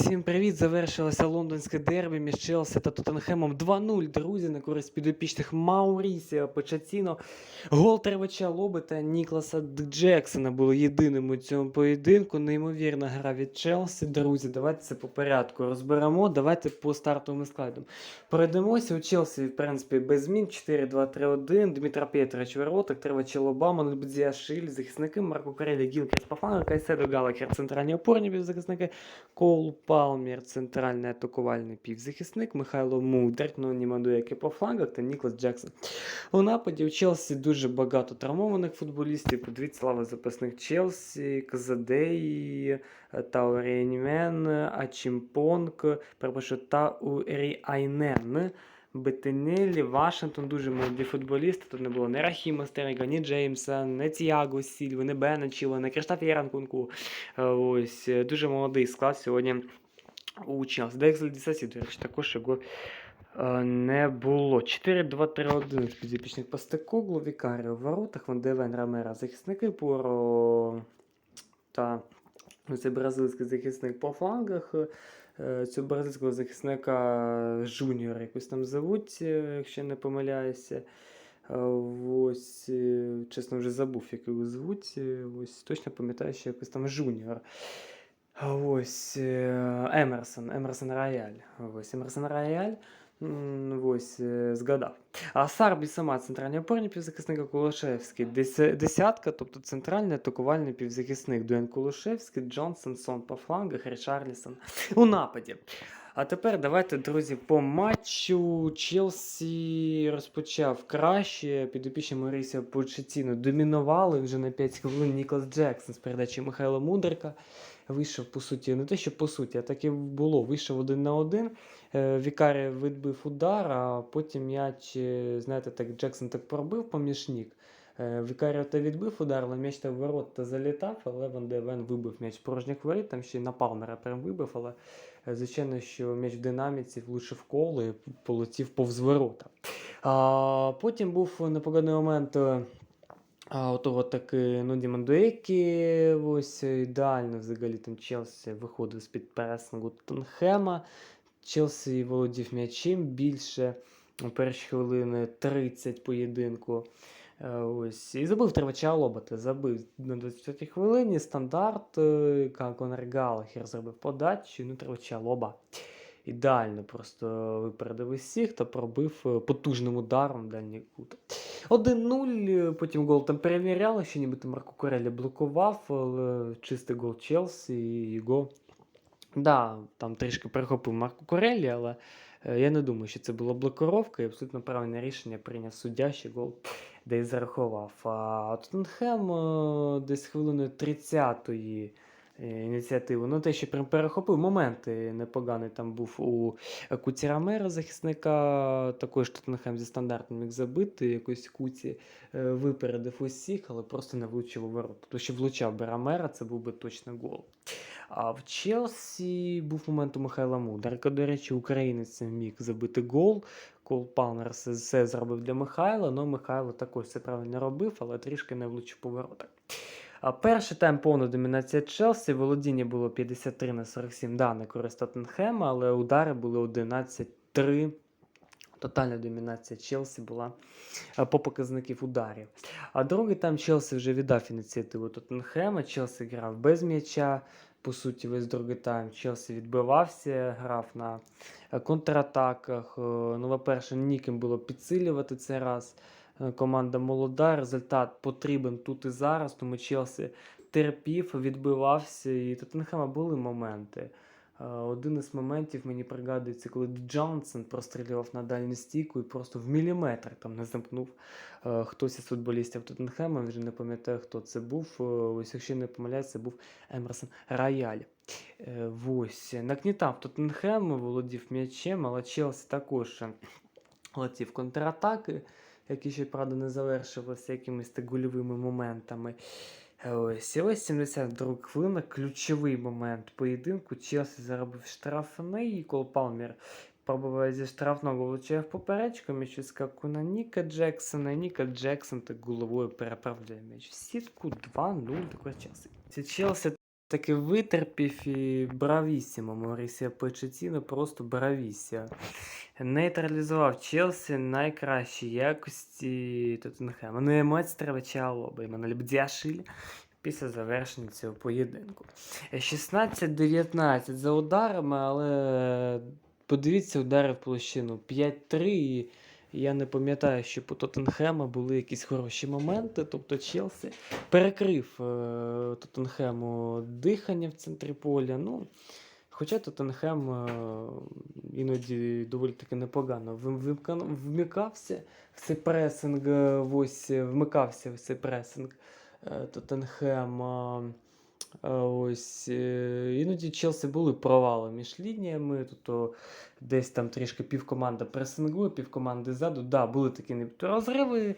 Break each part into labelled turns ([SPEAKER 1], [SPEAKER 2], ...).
[SPEAKER 1] Всім привіт! Завершилося лондонське дербі між Челсі та Тоттенхемом 2-0, друзі, на користь підопічних Маурісіо Почаціно. Гол Тревача Лоби та Нікласа Джексона були єдиним у цьому поєдинку. Неймовірна гра від Челсі. Друзі, давайте це по порядку розберемо. Давайте по стартовим складам. Пройдемося. У Челсі, в принципі, без змін 4-2-3-1. Дмитра Петрович Вороток, Тревача Лоба, Монбдзіашиль, захисники, Марко Карелі, Гілкер Спафана, Кайседо Галакер, центральні опорні півзахисники. Коул Палмір, центральний атакувальний півзахисник, Михайло Мудрик, ну Німадуєки по флангах та Ніклас Джексон. У нападі у Челсі дуже багато травмованих футболістів. Подивіться лава запасних Челсі, Казадей, Таурінімен, Ачімпонг, перепрошую, Тауріайнен. Бетинелі, Вашингтон, дуже молоді футболісти. Тут не було ні Рахіма Стеріга, ні Джеймса, ні Тіаго Сільви, ні Бена Чіла, ні Криштаф Яранкунку. Е, Ось е, дуже молодий склад сьогодні у Челсі. Дексель Дісасі, до речі, також його е, не було. 4-2-3-1 з підопічних Пастекоглу, Вікаріо в воротах, Ван Девен, Рамера, захисники Поро та ну, це бразильський захисник по флангах. Е, Цього бразильського захисника Жуніор якось там звуть, е, якщо не помиляюся. Е, Ось, чесно, вже забув, як його звуть. Ось точно пам'ятаю, що якось там Жуніор. Ось Емерсон, Емерсон Рояль. Ось Емерсон Рояль. Ось е, згадав. А Сарбі сама центральний опорний півзахисник Кулашевський. Десятка, тобто центральний атакувальний півзахисник. Дуен Кулашевський, Джонсон, Сон по флангах, Річарлісон у нападі. А тепер давайте, друзі, по матчу Челсі розпочав краще. Підопічні Марісія Почетіно домінували вже на 5 хвилин Ніклас Джексон з передачі Михайла Мудрика. Вийшов, по суті, не те, що по суті, а так і було. Вийшов один на один. Е, Вікарія відбив удар, а потім м'яч, е, знаєте, так Джексон так пробив помічник. Е, Вікаріо та відбив удар, але м'яч та в ворот та залітав, але Ван де Вен вибив м'яч порожніх воріт, там ще й на Палмера прям вибив, але звичайно, що м'яч в динаміці влучив коло і полетів повз ворота. А, потім був непоганий момент. А, отого таки ну, Дімандуекі, ось ідеально взагалі там Челсі виходив з-під пресингу Тоттенхема. Челсі володів м'ячем більше у перші хвилини 30 поєдинку. Е, Ось. І забив тривача лоботи. Забив на 25-й хвилині стандарт. е, Конор Галахер зробив подачу, ну тривача лоба. Ідеально просто випередив усіх та пробив е, потужним ударом дальній кут. 1-0, е, потім гол там перевіряли, що нібито Марко Корелі блокував, але чистий гол Челсі і його. Да, там трішки перехопив Марко Корелі, але е, я не думаю, що це була блокировка, і абсолютно правильне рішення прийняв суддя, що гол де й зарахував. А Тоттенхем десь хвилиною 30-ї е, ініціативу. Ну, те, що прям перехопив моменти непоганий там був у Куцірамера захисника. Також Тоттенхем зі стандартом міг забити. Якось Куці е, випередив усіх, але просто не влучив у ворота. Тобто, що влучав би Рамера, це був би точно гол. А в Челсі був момент у Михайла Мударка. До речі, українець міг забити гол. Кол Палмер все, зробив для Михайла, але Михайло також все правильно робив, але трішки не влучив по воротах. Перший тайм повна домінація Челсі. Володіння було 53 на 47 да, на користь Тоттенхема, але удари були 11-3. Тотальна домінація Челсі була по показників ударів. А другий тайм Челсі вже віддав ініціативу Тоттенхема. Челсі грав без м'яча. По суті, весь другий тайм Челсі відбивався, грав на е, контратаках. Е, Ну, по-перше, ніким було підсилювати цей раз. Е, Команда молода, результат потрібен тут і зараз, тому Челсі терпів, відбивався, і Тоттенхема були моменти. Е, Один із моментів мені пригадується, коли Джонсон прострілював на дальню стійку і просто в міліметр там не замкнув е, хтось із футболістів Тоттенхема, вже не пам'ятаю, хто це був. Ось, якщо не помиляюся, це був Емерсон Рояль. Ось. Нагнітав Тоттенхем, володів м'ячем, але Челсі також летів контратаки, які ще, правда, не завершилися якимись так гольовими моментами. Е, Ось, і ось 72 хвилина, ключовий момент поєдинку. Челсі заробив штрафний, і Кол Палмер пробуває зі штрафного влучає в поперечку, відскакує на Ніка Джексона, Ніка Джексон так головою переправляє м'яч в сітку 2-0 до Челсі. Челсі таки витерпів і бравісімо. Маурісія Почетіно просто бравісія. Нейтралізував Челсі найкращі якості Тоттенхема. Ну, емоції треба чалоба. Іменно Бдяшиль після завершення цього поєдинку. Е, 16-19 за ударами, але подивіться удари в площину 5-3. І я не пам'ятаю, що по Тоттенхема були якісь хороші моменти. Тобто Челсі перекрив е, Тоттенхему дихання в центрі поля. Ну, хоча Тоттенхем е, іноді доволі таки непогано вмикався в цей пресинг, е, ось е, вмикався в цей пресинг е, Тоттенхем. а, Ось е, іноді Челсі були провали між лініями, тобто десь там трішки півкоманда пресингує, півкоманди ззаду. Да, були такі розриви.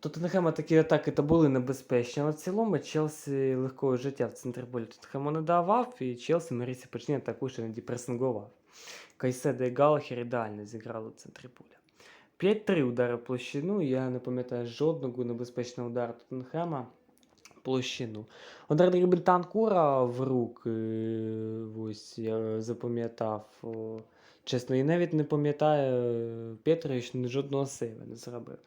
[SPEAKER 1] Тоттенхема такі атаки та були небезпечні, але в цілому Челсі легкого життя в центрі поля Тоттенхему не давав, і Челсі Мерісі почне також іноді пресингував. Кайседа і Галахер ідеально зіграли в центрі поля. 5-3 удари площину. Я не пам'ятаю жодного небезпечного удару Тоттенхема площину. Дрібель в руки. Ось я запам'ятав. Чесно, і навіть не пам'ятаю Петрович жодного сейва не зробив.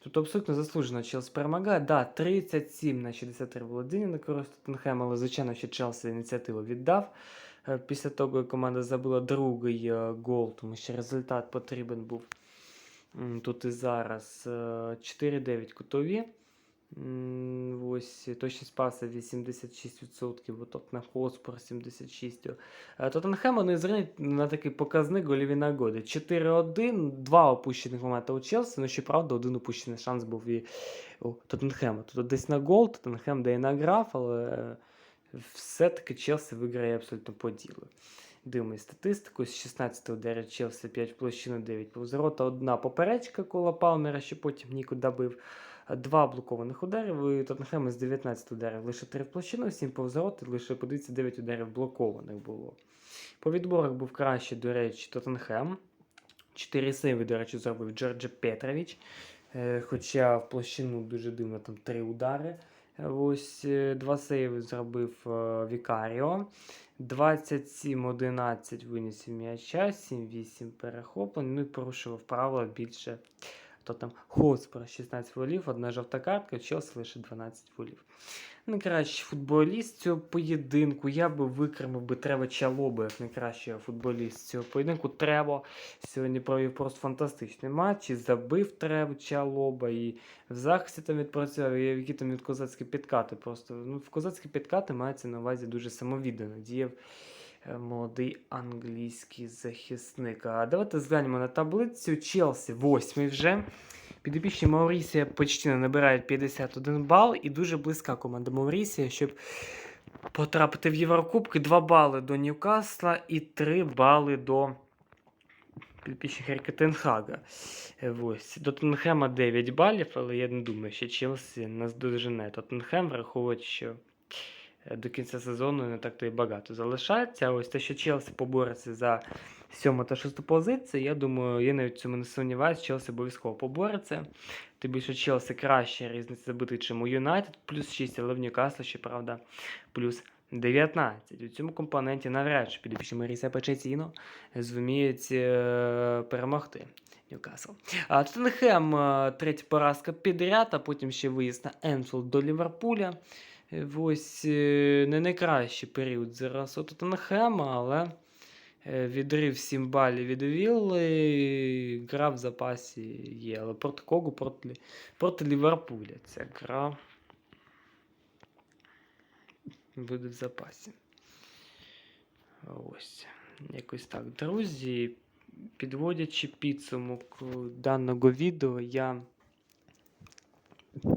[SPEAKER 1] Тут абсолютно заслужено Челсі перемагає. Да, 37 на 63 володіння на користь Тоттенхема, але звичайно, що Челсі ініціативу віддав. Е, Після того, як команда забила другий е, гол, тому що результат потрібен був. Тут і зараз е, 4-9 кутові. Ось точність паса 86%, бо Тоттенхем Хоспор 76%. Е, Тоттенхем вони зринуть на такий показник голіві нагоди. 4-1, два опущених моменти у Челсі, ну щоправда, один опущений шанс був і у Тоттенхема. Тобто десь на гол, Тоттенхем де і награв, але е, все-таки Челсі виграє абсолютно по ділу. Дивимось статистику. З 16 ударів Челсі 5 в площину, 9 повзорота, одна поперечка кола Палмера, що потім Ніку добив. Два блокованих ударів. І Тоттенхема з 19 ударів лише 3 в площину, 7 повзороти, лише подивіться 9 ударів блокованих було. По відборах був краще, до речі, Тоттенхем. 4 сейви, до речі, зробив Джорджа Петрович. Е, Хоча в площину дуже дивно там 3 удари. Ось е, два сейви зробив е, Вікаріо. 27-11 винісів м'яча, 7-8 перехоплень. Ну і порушував правила більше. То там Хоспора 16 волів, одна жовта картка, Челсі лише 12 волів. Найкращий футболіст цього поєдинку. Я би викремив би Трева Чалоба як найкращого футболіста цього поєдинку. Трево сьогодні провів просто фантастичний матч. І забив Треву Чалоба, і в захисті там відпрацював, і які там від козацькі підкати. Просто ну, в козацькі підкати мається на увазі дуже самовіддано діяв молодий англійський захисник. А давайте зглянемо на таблицю. Челсі восьмий вже. Підопічні Маурісія Почтіна набирають 51 бал, і дуже близька команда Маурісія, щоб потрапити в Єврокубки. 2 бали до Ньюкасла і 3 бали до підопічних Тенхага. Ось. До Тоттенхема 9 балів, але я не думаю, що Челсі нас дожене. Тоттенхем враховують, що до кінця сезону не так то і багато залишається. Ось те, що Челсі побореться за сьому та шосту позицію, я думаю, я навіть цьому не сумніваюся, Челсі обов'язково побореться. Тим більше Челсі краще різниця забитий, чим у Юнайтед, плюс 6, але в Ньюкаслі, щоправда, плюс 19. У цьому компоненті навряд чи підопічні Маріса Печетіно зуміють е, перемогти. Ньюкасл. Тоттенхем, е, третя поразка підряд, а потім ще виїзд на Енфілд до Ліверпуля. Ось е, не найкращий період зараз у Тоттенхема, але е, відрив 7 балів від Вілли, гра в запасі є. Але проти кого? Проти, проти Ліверпуля ця гра буде в запасі. Ось. Якось так. Друзі, підводячи підсумок даного відео, я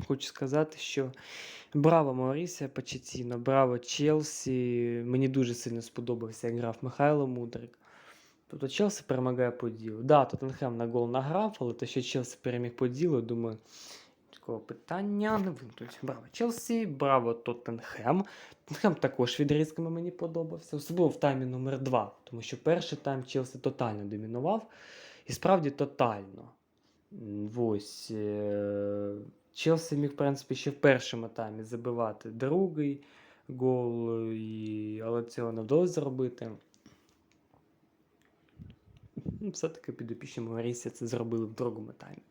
[SPEAKER 1] хочу сказати, що браво Маурісія Почетіно, браво Челсі. Мені дуже сильно сподобався, як грав Михайло Мудрик. Тобто Челсі перемагає по ділу. Да, Тоттенхем на гол награв, але те, що Челсі переміг по ділу, думаю, такого питання не виникнуть. Браво Челсі, браво Тоттенхем. Тоттенхем також відрізками мені подобався, особливо в таймі номер 2 тому що перший тайм Челсі тотально домінував. І справді тотально. Ось. е, Челсі міг, в принципі, ще в першому таймі забивати другий. гол, і... але цього не вдалося зробити. Ну, Все-таки підопічні Маурісія це зробили в другому таймі.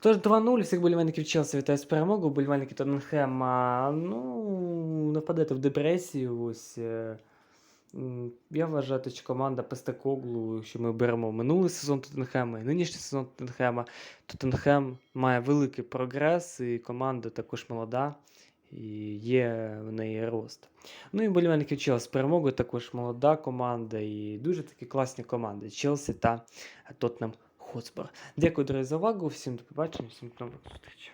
[SPEAKER 1] Тож 2-0, всіх болівальників Челсі вітаю з перемогою. Болівальники Тоттенхема, ну, не впадете в депресію. Ось, е, я вважаю, що команда Пестекоглу, що ми беремо минулий сезон Тоттенхема і нинішній сезон Тоттенхема. Тоттенхем має великий прогрес, і команда також молода, і є в неї рост. Ну і болівальники Челсі перемогою також молода команда і дуже такі класні команди Челсі та Тоттенхем Хотспур. Дякую, друзі, за увагу. Всім до побачення, всім до нових зустрічей.